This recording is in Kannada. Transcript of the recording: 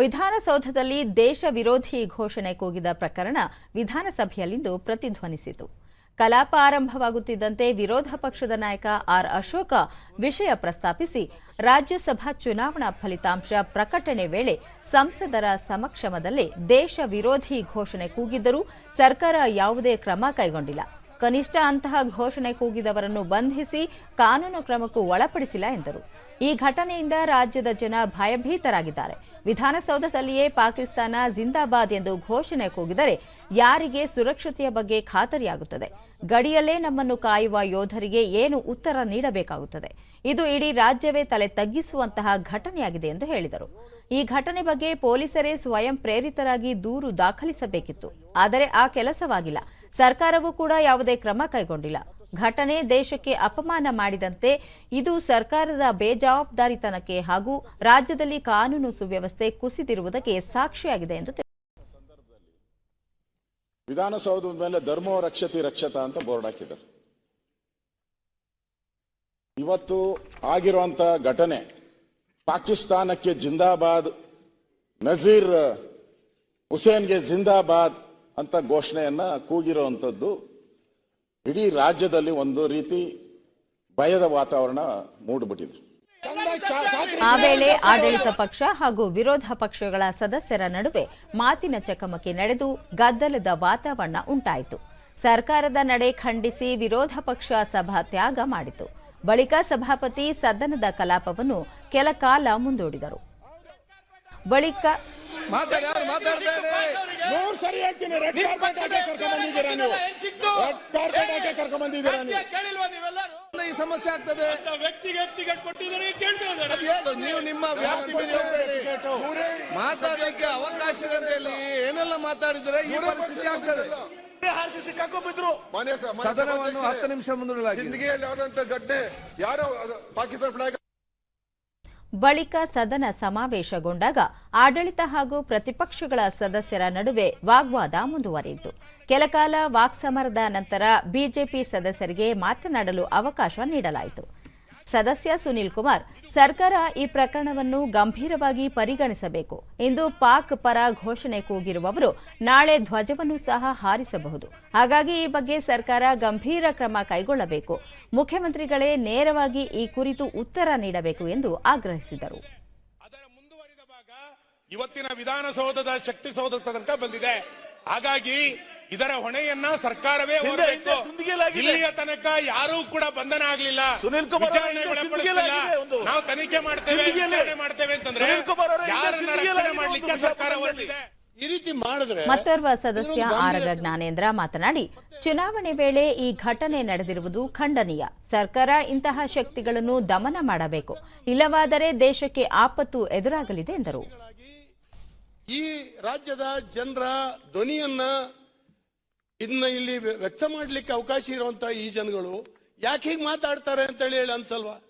ವಿಧಾನಸೌಧದಲ್ಲಿ ದೇಶ ವಿರೋಧಿ ಘೋಷಣೆ ಕೂಗಿದ ಪ್ರಕರಣ ವಿಧಾನಸಭೆಯಲ್ಲಿಂದು ಪ್ರತಿಧ್ವನಿಸಿತು. ಕಲಾಪ ಆರಂಭವಾಗುತ್ತಿದ್ದಂತೆ ವಿರೋಧ ಪಕ್ಷದ ನಾಯಕ ಆರ್ ಅಶೋಕ ವಿಷಯ ಪ್ರಸ್ತಾಪಿಸಿ, ರಾಜ್ಯಸಭಾ ಚುನಾವಣಾ ಫಲಿತಾಂಶ ಪ್ರಕಟಣೆ ವೇಳೆ ಸಂಸದರ ಸಮಕ್ಷಮದಲ್ಲೇ ದೇಶ ವಿರೋಧಿ ಘೋಷಣೆ ಕೂಗಿದ್ದರೂ ಸರ್ಕಾರ ಯಾವುದೇ ಕ್ರಮ ಕೈಗೊಂಡಿಲ್ಲ. ಕನಿಷ್ಠ ಅಂತಹ ಘೋಷಣೆ ಕೂಗಿದವರನ್ನು ಬಂಧಿಸಿ ಕಾನೂನು ಕ್ರಮಕ್ಕೂ ಒಳಪಡಿಸಿಲ್ಲ ಎಂದರು. ಈ ಘಟನೆಯಿಂದ ರಾಜ್ಯದ ಜನ ಭಯಭೀತರಾಗಿದ್ದಾರೆ. ವಿಧಾನಸೌಧದಲ್ಲಿಯೇ ಪಾಕಿಸ್ತಾನ ಜಿಂದಾಬಾದ್ ಎಂದು ಘೋಷಣೆ ಕೂಗಿದರೆ ಯಾರಿಗೆ ಸುರಕ್ಷತೆಯ ಬಗ್ಗೆ ಖಾತರಿಯಾಗುತ್ತದೆ? ಗಡಿಯಲ್ಲೇ ನಮ್ಮನ್ನು ಕಾಯುವ ಯೋಧರಿಗೆ ಏನು ಉತ್ತರ ನೀಡಬೇಕಾಗುತ್ತದೆ? ಇದು ಇಡೀ ರಾಜ್ಯವೇ ತಲೆ ತಗ್ಗಿಸುವಂತಹ ಘಟನೆಯಾಗಿದೆ ಎಂದು ಹೇಳಿದರು. ಈ ಘಟನೆ ಬಗ್ಗೆ ಪೊಲೀಸರೇ ಸ್ವಯಂ ಪ್ರೇರಿತರಾಗಿ ದೂರು ದಾಖಲಿಸಬೇಕಿತ್ತು. ಆದರೆ ಆ ಕೆಲಸವಾಗಿಲ್ಲ. ಸರ್ಕಾರವೂ ಕೂಡ ಯಾವುದೇ ಕ್ರಮ ಕೈಗೊಂಡಿಲ್ಲ ಘಟನೆ ದೇಶಕ್ಕೆ ಅಪಮಾನ ಮಾಡಿದಂತೆ ಇದು ಸರ್ಕಾರದ ಬೇಜವಾಬ್ದಾರಿತನಕ್ಕೆ ಹಾಗೂ ರಾಜ್ಯದಲ್ಲಿ ಕಾನೂನು ಸುವ್ಯವಸ್ಥೆ ಕುಸಿದಿರುವುದಕ್ಕೆ ಸಾಕ್ಷಿಯಾಗಿದೆ ಎಂದು. ವಿಧಾನಸೌಧದ ಮೇಲೆ ಧರ್ಮೋ ರಕ್ಷತಿ ರಕ್ಷತಾ ಅಂತ ಬೋರ್ಡ್ ಹಾಕಿದ್ದಾರೆ ಇವತ್ತು ಆಗಿರುವಂತ ಘಟನೆ ಪಾಕಿಸ್ತಾನಕ್ಕೆ ಜಿಂದಾಬಾದ್ ನಜೀರ್ ಹುಸೇನ್ಗೆ ಜಿಂದಾಬಾದ್ ಅಂತ ಘೋಷಣೆಯನ್ನ ಕೂಗಿರುವಂಥದ್ದು ಇಡೀ ರಾಜ್ಯದಲ್ಲಿ ಒಂದು ರೀತಿ ಭಯದ ವಾತಾವರಣ ಮೂಡಿಬಿಟ್ಟಿದೆ. ಆ ವೇಳೆ ಆಡಳಿತ ಪಕ್ಷ ಹಾಗೂ ವಿರೋಧ ಪಕ್ಷಗಳ ಸದಸ್ಯರ ನಡುವೆ ಮಾತಿನ ಚಕಮಕಿ ನಡೆದು ಗದ್ದಲದ ವಾತಾವರಣ ಉಂಟಾಯಿತು. ಸರ್ಕಾರದ ನಡೆ ಖಂಡಿಸಿ ವಿರೋಧ ಪಕ್ಷ ಸಭಾತ್ಯಾಗ ಮಾಡಿತು. ಬಳಿಕ ಸಭಾಪತಿ ಸದನದ ಕಲಾಪವನ್ನು ಕೆಲ ಕಾಲ ಮುಂದೂಡಿದರು. ಬಳಿಕ ಮಾತಾಡಿ ಯಾರು ಮಾತಾಡ್ಬೇಡಿ ನೂರು ಸರಿ ಹೇಳ್ತೀನಿ. ರೆಡ್ ಕಾರ್ಪೆಟ್ ಹಾಕಿ ಕರ್ಕೊಂಡ್ ಬಂದಿದ್ದೀರಾ ನೀವು? ರೆಡ್ ಕಾರ್ಪೆಟ್ ಹಾಕಿ ಕರ್ಕೊಂಡ್ ಬಂದಿದ್ದೀರಾ ನೀವು? ಕೇಳಿಲ್ವಾ ನೀವೆಲ್ಲರೂ? ಈ ಸಮಸ್ಯೆ ಆಗ್ತದೆ. ವ್ಯಕ್ತಿಗೆ ಟಿಕೆಟ್ ಕೊಟ್ಟಿದ್ದಾರೆ ಕೇಳ್ತಾ ಇದ್ದಾರೆ. ಅದು ನೀವು ನಿಮ್ಮ ವ್ಯಾಪ್ತಿ ಮೀರಿ ಹೋಗ್ಬೇಡಿ. ಮಾತಾಡಲಿಕ್ಕೆ ಏನೆಲ್ಲ ಮಾತಾಡಿದ್ರೆ ಈ ಪರಿಸ್ಥಿತಿ ಆಗ್ತದೆ. ಹಾರಿಸಿ ಸದನವನ್ನು ಹತ್ತು ನಿಮಿಷ ಮುಂದೂಡಲಾಗಿದೆ. ಜಿಂದಗಿಯಲ್ಲಿ ಆದಂತ ಗಡ್ಡೆ ಯಾರೋ ಅದು ಪಾಕಿಸ್ತಾನ ಫ್ಲಾಗ್ ಬಳಿಕ ಸದನ ಸಮಾವೇಶಗೊಂಡಾಗ ಆಡಳಿತ ಹಾಗೂ ಪ್ರತಿಪಕ್ಷಗಳ ಸದಸ್ಯರ ನಡುವೆ ವಾಗ್ವಾದ ಮುಂದುವರಿಯಿತು. ಕೆಲಕಾಲ ವಾಕ್ಸಮರದ ನಂತರ ಬಿಜೆಪಿ ಸದಸ್ಯರಿಗೆ ಮಾತನಾಡಲು ಅವಕಾಶ ನೀಡಲಾಯಿತು. ಸದಸ್ಯ ಸುನೀಲ್ ಕುಮಾರ್, ಸರ್ಕಾರ ಈ ಪ್ರಕರಣವನ್ನು ಗಂಭೀರವಾಗಿ ಪರಿಗಣಿಸಬೇಕು. ಇಂದು ಪಾಕ್ ಪರ ಘೋಷಣೆ ಕೂಗಿರುವವರು ನಾಳೆ ಧ್ವಜವನ್ನು ಸಹ ಹಾರಿಸಬಹುದು. ಹಾಗಾಗಿ ಈ ಬಗ್ಗೆ ಸರ್ಕಾರ ಗಂಭೀರ ಕ್ರಮ ಕೈಗೊಳ್ಳಬೇಕು. ಮುಖ್ಯಮಂತ್ರಿಗಳೇ ನೇರವಾಗಿ ಈ ಕುರಿತು ಉತ್ತರ ನೀಡಬೇಕು ಎಂದು ಆಗ್ರಹಿಸಿದರು. ಇವತ್ತಿನ ವಿಧಾನಸೌಧದ ಶಕ್ತಿಸೌಧ ತನಕ ಬಂದಿದೆ. ಹಾಗಾಗಿ ಇದರ ಹೊಣೆಯನ್ನ ಸರ್ಕಾರವೇ. ಇಲ್ಲಿಯ ತನಕ ಯಾರೂ ಕೂಡ ಬಂಧನ ಆಗ್ಲಿಲ್ಲ ಸುನೀಲ್ ಕುಮಾರ್. ನಾವು ತನಿಖೆ ಮಾಡ್ತೇವೆ ವಿಚಾರಣೆ ಮಾಡ್ತೇವೆ ಅಂತಂದ್ರೆ ಮಾಡ್ಲಿಕ್ಕೆ ಸರ್ಕಾರ. ಹೊರಟಿದೆ? ಈ ರೀತಿ ಮಾಡಿದ್ರೆ ಮತ್ತೋರ್ವ ಸದಸ್ಯ ಆರಗ ಜ್ಞಾನೇಂದ್ರ ಮಾತನಾಡಿ ಚುನಾವಣೆ ವೇಳೆ ಈ ಘಟನೆ ನಡೆದಿರುವುದು ಖಂಡನೀಯ. ಸರ್ಕಾರ ಇಂತಹ ಶಕ್ತಿಗಳನ್ನು ದಮನ ಮಾಡಬೇಕು. ಇಲ್ಲವಾದರೆ ದೇಶಕ್ಕೆ ಆಪತ್ತು ಎದುರಾಗಲಿದೆ ಎಂದರು. ಈ ರಾಜ್ಯದ ಜನರ ಧ್ವನಿಯನ್ನ ಇದನ್ನ ಇಲ್ಲಿ ವ್ಯ- ವ್ಯಕ್ತ ಮಾಡ್ಲಿಕ್ಕೆ ಅವಕಾಶ ಇರುವಂತ ಈ ಜನಗಳು. ಯಾಕೆ ಹೀಗೆ ಮಾತಾಡ್ತಾರೆ ಅಂತ ಹೇಳಿ ಹೇಳಿ ಅನ್ಸಲ್ವಾ?